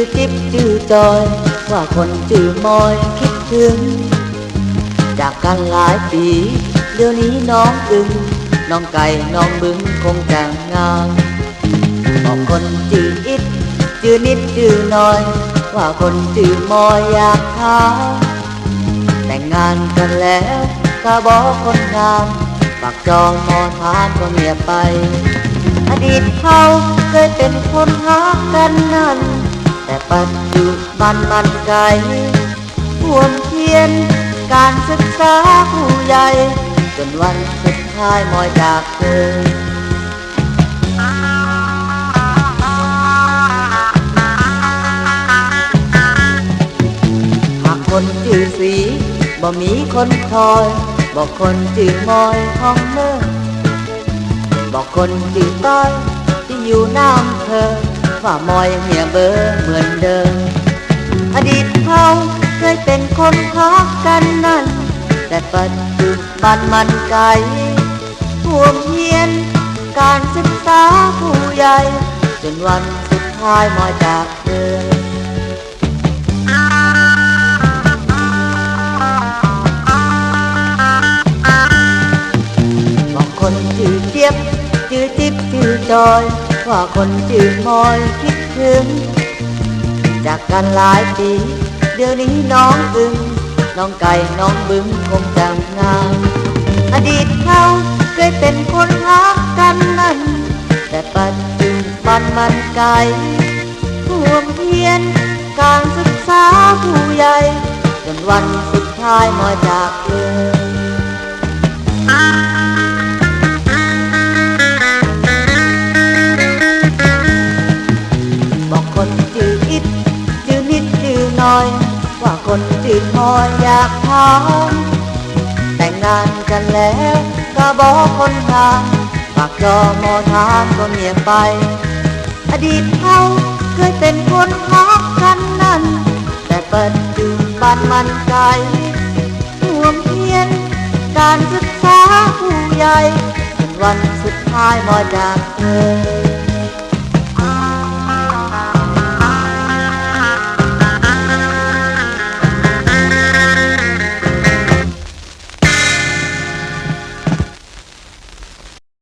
อจิ๊บจื้อจอย ว่าคนจื้อมอยคิดถึง จากกันหลายปี เดี๋ยวนี้น้องอึงน้องไก่น้องบึงคงแต่งงานบอกคนจื้ออิดจื้อนิดจื้อน้อย ว่าคนจื้อมอยอยากถามแต่งงานกันแล้วก็บอกคนงามปากจองมอทานก็เงียบไป อดีตเขาเคยเป็นคนรักกันนั้น ปัจจุบันมันไกลห่วงเทียน การศึกษาผู้ใหญ่ จนวันสุดท้ายมอยจากเธอหากคนจื่อสีบ่มีคนคอยบอกคนจื่อมอยห้องเลิกบอกคนจื่อต้อยที่อยู่น้ำเธอ ว่ามอยเหียเบอร์เหมือนเดิม อดีตเขาเคยเป็นคนพักกันนั่น แต่ปัจจุบันมันไกลท่วมเพียน การศึกษาผู้ใหญ่ จนวันสุดท้ายมอยจากเธอบอกคนจื่อเจี๊ยบจื่อจิ๊บจื่อจอย ว่าคนจื่อมอยคิดถึง จากกันหลายปี เดี๋ยวนี้น้องอึงน้องไก่น้องบึงคงจำงานอดีตเขาเคยเป็นคนรักกันนั้น แต่ปัจจุบันมันไกลท่วมเทียนการศึกษาผู้ใหญ่ จนวันสุดท้ายมอจากเธอ คนจือคอยอยากถามแต่งงานกันแล้วก็บอกคนงานปากจอมอทามก็เงียบไป อดีตเขาเคยเป็นคนรักกันนั่นแต่ปัจจุบันมันไกลห่วงเพียน การศึกษาผู้ใหญ่จนวันสุดท้ายมอจากเธอ